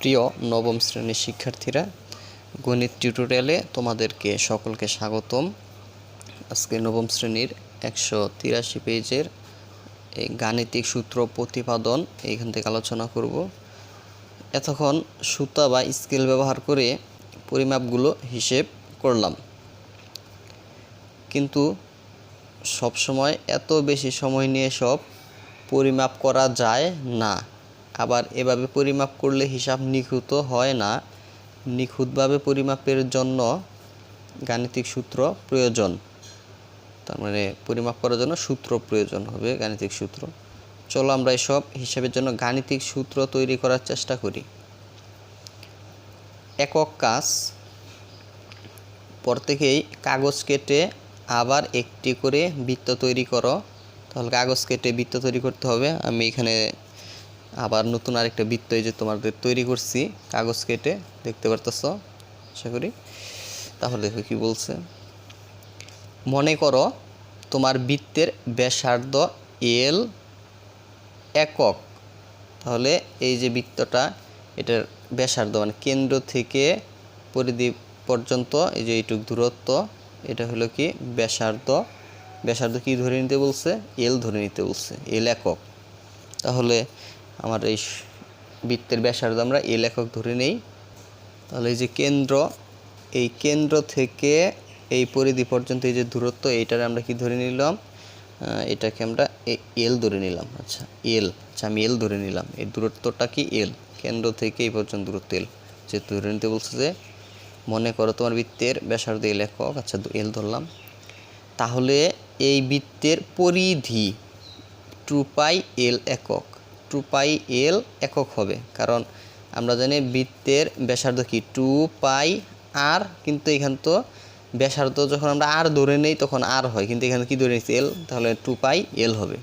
প্রিয় নবম শ্রেণির শিক্ষার্থীরা, গণিত টিউটোরিয়ালে তোমাদেরকে সকলকে স্বাগতম। আজকে নবম শ্রেণির একশো তিরাশি পেজের এই গাণিতিক সূত্র প্রতিপাদন এইখান থেকে আলোচনা করব। এতক্ষণ সুতা বা স্কেল ব্যবহার করে পরিমাপগুলো হিসেব করলাম। কিন্তু সব সময় এত বেশি সময় নিয়ে সব পরিমাপ করা যায় না। আবার এভাবে পরিমাপ করলে হিসাব নিখুঁত হয় না। নিখুঁতভাবে পরিমাপের জন্য গাণিতিক সূত্র প্রয়োজন। তার মানে পরিমাপ করার জন্য সূত্র প্রয়োজন হবে, গাণিতিক সূত্র। চলো আমরা এসব হিসাবের জন্য গাণিতিক সূত্র তৈরি করার চেষ্টা করি। একক কাজ। প্রত্যেকেই কাগজ কেটে আবার একটি করে বৃত্ত তৈরি করো। তাহলে কাগজ কেটে বৃত্ত তৈরি করতে হবে। আমি এখানে আবার নতুন আরেকটা বৃত্ত এই যে তোমাদের তৈরি করছি, কাগজ কেটে, দেখতে পারতেছ? আশা করি। তাহলে দেখো কি বলছে? মনে করো তোমার বৃত্তের ব্যাসার্ধ এল একক। তাহলে এই যে বৃত্তটা, এটার ব্যাসার্ধ মানে কেন্দ্র থেকে পরিধি পর্যন্ত, এই যে এইটুক দূরত্ব, এটা হলো কি ব্যাসার্ধ। ব্যাসার্ধ কি ধরে নিতে বলছে? এল ধরে নিতে বলছে এল একক। তাহলে আমার এই বৃত্তের ব্যাসার্ধ আমরা এ লেখক ধরে নেই। তাহলে এই যে কেন্দ্র, এই কেন্দ্র থেকে এই পরিধি পর্যন্ত এই যে দূরত্ব, এইটার আমরা কি ধরে নিলাম? এটাকে আমরা এল ধরে নিলাম। আচ্ছা এল আচ্ছা আমি এল ধরে নিলাম। এই দূরত্বটা কি এল? কেন্দ্র থেকে এই পর্যন্ত দূরত্ব এল। যে ধরে নিতে বলছে যে, মনে করো তোমার বৃত্তের ব্যাসার্ধ এল একক আচ্ছা এল ধরলাম। তাহলে এই বৃত্তের পরিধি টু পাই এল একক। টু পাই এল একক হবে। কারণ আমরা জানি বৃত্তের ব্যাসার্ধ কি? টু পাই আর, কিন্তু এখান তো ব্যাসার্ধ যখন আমরা আর ধরে নেই, তখন আর হয়। কিন্তু এখানে কি ধরে নিচ্ছি এল। তাহলে টু পাই এল হবে।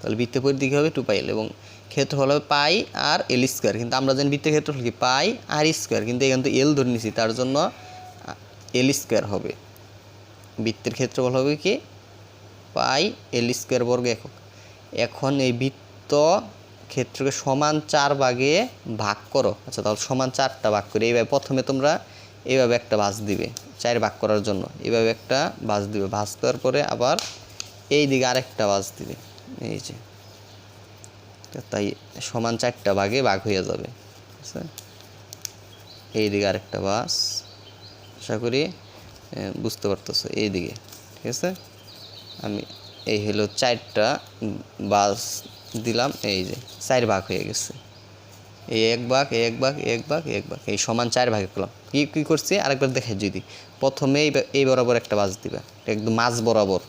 তাহলে বৃত্তের পরিধি কী হবে টু পাই এল এবং ক্ষেত্রফল হবে পাই আর এল স্কোয়ার। কিন্তু আমরা জানি বৃত্তের ক্ষেত্রফল কি? Pi r square. কিন্তু এখানে তো এল ধরে নিছি তার জন্য এল স্কোয়ার হবে। বৃত্তের ক্ষেত্রফল হবে কি? পাই এল স্কোয়ার বর্গ একক। এখন এই বৃত্ত ক্ষেত্রকে সমান চার ভাগে ভাগ করো। আচ্ছা তাহলে সমান চারটা ভাগ করে। এইভাবে প্রথমে তোমরা এইভাবে একটা ভাঁজ দিবে, চার ভাগ করার জন্য। এইভাবে একটা ভাঁজ দিবে। ভাঁজ দেওয়ার পরে আবার এই দিকে আরেকটা ভাঁজ দিবে। এই যে। তাই সমান চারটা ভাগে ভাগ হয়ে যাবে। আছে? এই দিকে আরেকটা বাস আশা করি বুঝতে পারতেছো। এই দিকে। ঠিক আছে? আমি এই হলো চারটা বাস দিলাম, এই যে চার ভাগ হয়ে গেছে। এই এক ভাগ এক ভাগ এক ভাগ এক ভাগ, এই সমান চার ভাগে করলাম। কি, কী করছি? আরেকবার দেখাই যদি। প্রথমে এই বরাবর একটা বাস দিবা। একদম মাঝ বরাবর,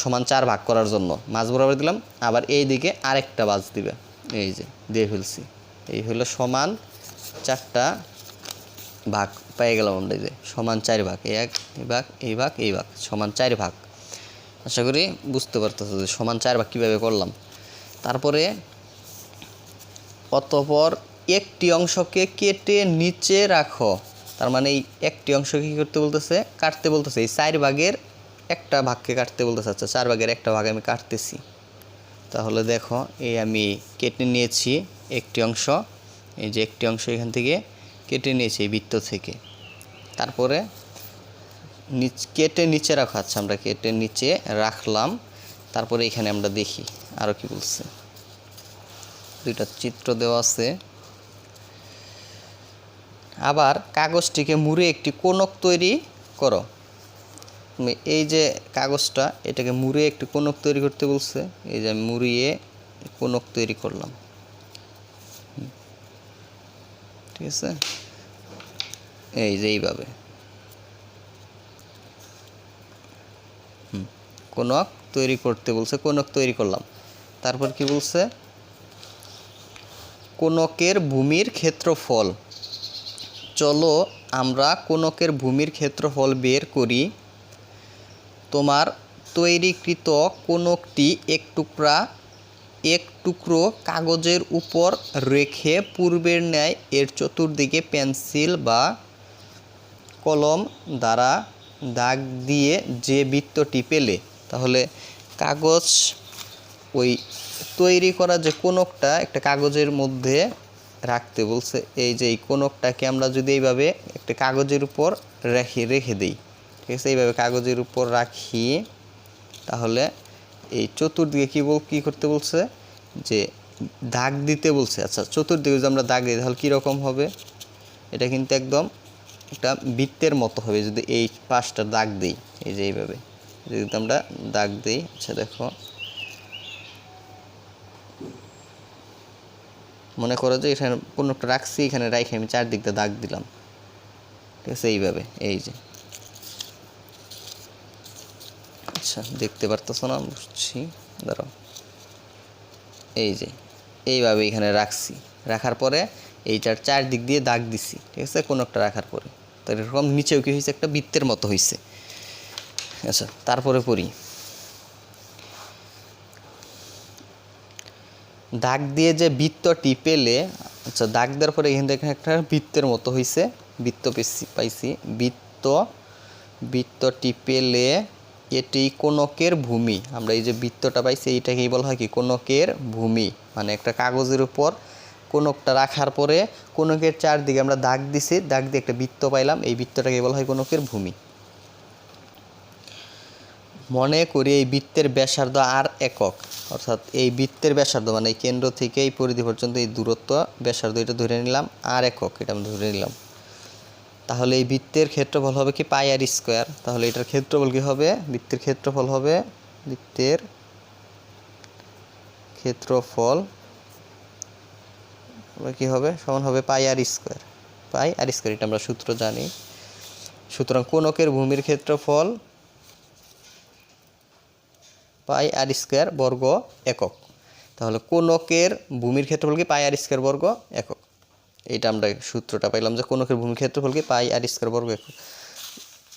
সমান চার ভাগ করার জন্য। মাঝ বরাবর দিলাম, আবার এই দিকে আরেকটা বাস দিবে। এই যে, দিয়ে ফেলছি। এই হলো সমান চারটা ভাগ, পেয়ে গেলাম আমরা যে। সমান চার ভাগ, এক এই ভাগ এই ভাগ এই ভাগ, সমান চার ভাগ। আশা করি বুঝতে পারতেছো যে সমান চার ভাগ কীভাবে করলাম। তারপরে অতপর একটি অংশকে কেটে নিচে রাখো। তার মানে এই একটি অংশকে কী করতে বলতেছে? কাটতে বলতেছে। এই চার ভাগের একটা ভাগকে কাটতে বলতেছে। আচ্ছা চার ভাগের একটা ভাগ আমি কাটতেছি। তাহলে দেখো, এই আমি কেটে নিয়েছি একটি অংশ। এই যে একটি অংশ এখান থেকে কেটে নিয়েছি এই বৃত্ত থেকে। তারপরে নিচ, কেটে নিচে রাখা। আচ্ছা আমরা কেটে নিচে রাখলাম। তারপরে এখানে আমরা দেখি। আরও কি বলছে? দুইটা চিত্র দেওয়া আছে। আবার কাগজটিকে মুড়ে একটি কোনক তৈরি করো। তুমি এই যে কাগজটা, এটাকে মুড়ে একটি কোনক তৈরি করতে বলছে। এই যে মুড়িয়ে কোনক তৈরি করলাম। ঠিক আছে? এই যে এইভাবে। কোনক তৈরি করতে বলছে কোনক তৈরি করলাম। তারপর কি বলছে? কোনকের ভূমির ক্ষেত্রফল। চলো, আমরা কোনকের ভূমির ক্ষেত্রফল বের করি। তোমার তৈরিকৃত কোনকটি এক টুকরা, এক টুকরো কাগজের উপর রেখে পূর্বের ন্যায় এর চতুর্দিকে পেন্সিল বা কলম দ্বারা দাগ দিয়ে যে বৃত্তটি পেলে। তাহলে কাগজ ওই তৈরি করা যে কোনকটা একটা কাগজের মধ্যে রাখতে বলছে, এই যে এই কোনকটাকে আমরা যদি এইভাবে একটা কাগজের উপর রেখে রেখে দিই, ঠিক আছে? এইভাবে কাগজের উপর রাখি, তাহলে এই চতুর্দিকে কী বল, কী করতে বলছে? যে দাগ দিতে বলছে। আচ্ছা চতুর্দিকে যদি আমরা দাগ দিই, তাহলে কীরকম হবে? এটা কিন্তু একদম একটা বৃত্তের মতো হবে যদি এই পাশটা দাগ দিই, এই যে এইভাবে। যদি আমরা দাগ দিই আচ্ছা দেখো। মনে করো যে এখানে কোনো একটা রাখছি, এখানে রাখি আমি চারদিকটা দাগ দিলাম। ঠিক আছে, এইভাবে, এই যে। আচ্ছা দেখতে পারতেছো না, বুঝছি। দাঁড়াও। এই যে, এইভাবে এখানে রাখছি। রাখার পরে এইটার চারদিক দিয়ে দাগ দিছি, ঠিক আছে, কোনো একটা রাখার পরে। তো এরকম নিচেও কি হয়েছে? একটা বৃত্তের মতো হয়েছে। আচ্ছা তারপরে পড়ি। দাগ দিয়ে যে বৃত্তটি পেলে আচ্ছা দাগ দেওয়ার পরে এখান থেকে একটা বৃত্তের মতো হয়েছে বৃত্ত পেছি পাইছি। বৃত্ত, বৃত্তটি পেলে এটি কোনকের ভূমি। আমরা এই যে বৃত্তটা পাইছি, এইটাকেই বলা হয় কি? কোনকের ভূমি। মানে একটা কাগজের উপর কোনকটা রাখার পরে কোনকের চারদিকে আমরা দাগ দিছি, দাগ দিয়ে একটা বৃত্ত পাইলাম, এই বৃত্তটাকে বলা হয় কোনকের ভূমি। মনে করি এই বৃত্তের ব্যাসার্ধ আর একক। অর্থাৎ এই বৃত্তের ব্যাসার্ধ মানে এই কেন্দ্র থেকে এই পরিধি পর্যন্ত এই দূরত্ব ব্যাসার্ধ, এটা ধরে নিলাম, আর একক, এটা আমরা ধরে নিলাম। তাহলে এই বৃত্তের ক্ষেত্রফল হবে কি? Pi r square. তাহলে এটার ক্ষেত্রফল কি হবে? বৃত্তের ক্ষেত্রফল হবে, বৃত্তের ক্ষেত্রফল কি হবে? সমান হবে পাই আর স্কোয়ার। পাই আর স্কোয়ার, এটা আমরা সূত্র জানি। সুতরাং কোনকের ভূমির ক্ষেত্রফল? পাই আর স্কোয়ার বর্গ একক। তাহলে কোনকের ভূমির ক্ষেত্রফল কি? পাই আর স্কোয়ার বর্গ একক। এইটা আমরা সূত্রটা পাইলাম যে কোনকের ভূমির ক্ষেত্রফল কি? পাই আর স্কোয়ার বর্গ একক।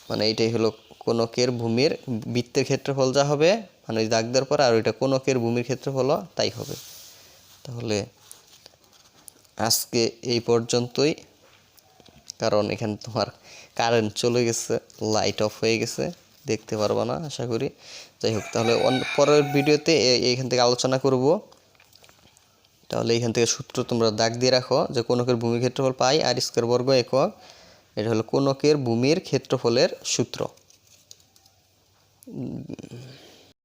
মানে এইটাই হলো কোনকের ভূমির বৃত্তের ক্ষেত্রফল যা হবে মানে দাগ দেওয়ার পর, আর ওইটা কোনকের ভূমির ক্ষেত্রফলও তাই হবে। তাহলে আজকে এই পর্যন্তই। কারণ এখানে তোমার কারেন্ট চলে গেছে লাইট অফ হয়ে গেছে। দেখতে পারব না, আশা করি। যাই হোক, তাহলে পরের ভিডিওতে এইখান থেকে আলোচনা করব। তাহলে এইখান থেকে সূত্র তোমরা দাগ দিয়ে রাখো যে কোনকের ভূমির ক্ষেত্রফল পাই আর স্কোয়ার বর্গ একক। এটা হলো কোনকের ভূমির ক্ষেত্রফলের সূত্র।